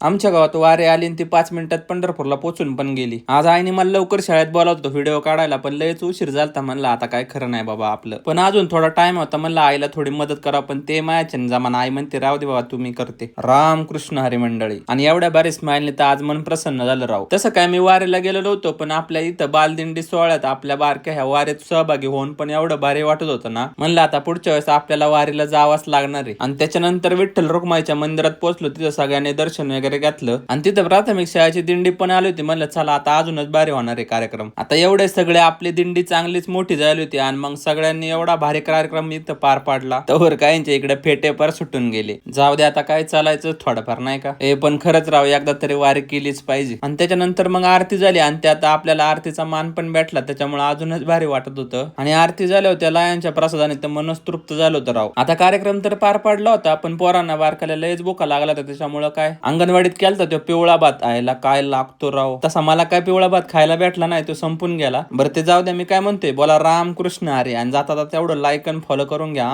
आमच्या गावात वारे आली आणि ती पाच मिनिटात पंढरपूरला पोचून पण गेली. आज आईने मला लवकर शाळेत बोलावत होतो. व्हिडिओ काढायला पण लयच उशीर झालता. म्हणलं आता काय खरं नाही बाबा आपलं. पण अजून थोडा टाइम होता. म्हणलं आईला थोडी मदत करा पण ते मायाच्या जमाना. आई म्हणते राहू दे बाबा तुम्ही करते. राम कृष्ण हरी मंडळी. आणि एवढ्या भारी स्माईलने तर आज मन प्रसन्न झालं राव. तसं काय मी वारेला गेलो नव्हतो पण आपल्या इथं बालदिंडी सोहळ्यात आपल्या बारक्या ह्या वारेत सहभागी होऊन पण एवढं भारी वाटत होतं ना. म्हणलं आता पुढच्या वेळेस आपल्याला वारीला जावाच लागणार आहे. आणि त्याच्यानंतर विठ्ठल रुक्माईच्या मंदिरात पोहोचलो. तिथं सगळ्यांनी दर्शन वगैरे घेतलं. आणि तिथं प्राथमिक शाळेची दिंडी पण आली होती. म्हणलं चला आता अजूनच भारी होणार आहे कार्यक्रम. आता एवढे सगळे आपली दिंडी चांगलीच मोठी झाली होती आणि मग सगळ्यांनी एवढा भारी कार्यक्रम इथं पार पाडला. तर काहींच्या इकडे फेटे पार सुटून गेले. जाऊ दे आता काय चालायचं? थोडंफार नाही का? हे पण खरंच राव एकदा तरी वारी केलीच पाहिजे. आणि त्याच्यानंतर मग आरती झाली आणि त्यात आपल्याला आरतीचा मान पण भेटला. त्याच्यामुळे अजूनच भारी वाटत होतं. आणि आरती झाल्या होत्या लायांच्या प्रसादाने तर मनच तृप्त झालं होतं राव. आता कार्यक्रम तर पार पाडला होता पण पोरांना बारकाला लयच बोका लागला होता. त्याच्यामुळे काय? अंगणवाडी अंगणवाडीत केलता तो पिवळा भात आयला काय लागतो राव? तसा मला काय पिवळा भात खायला भेटला नाही तो संपून गेला. बरं ते जाऊ द्या मी काय म्हणते बोला रामकृष्ण अरे आणि जाता जाता तेवढं लाईक आणि फॉलो करून घ्या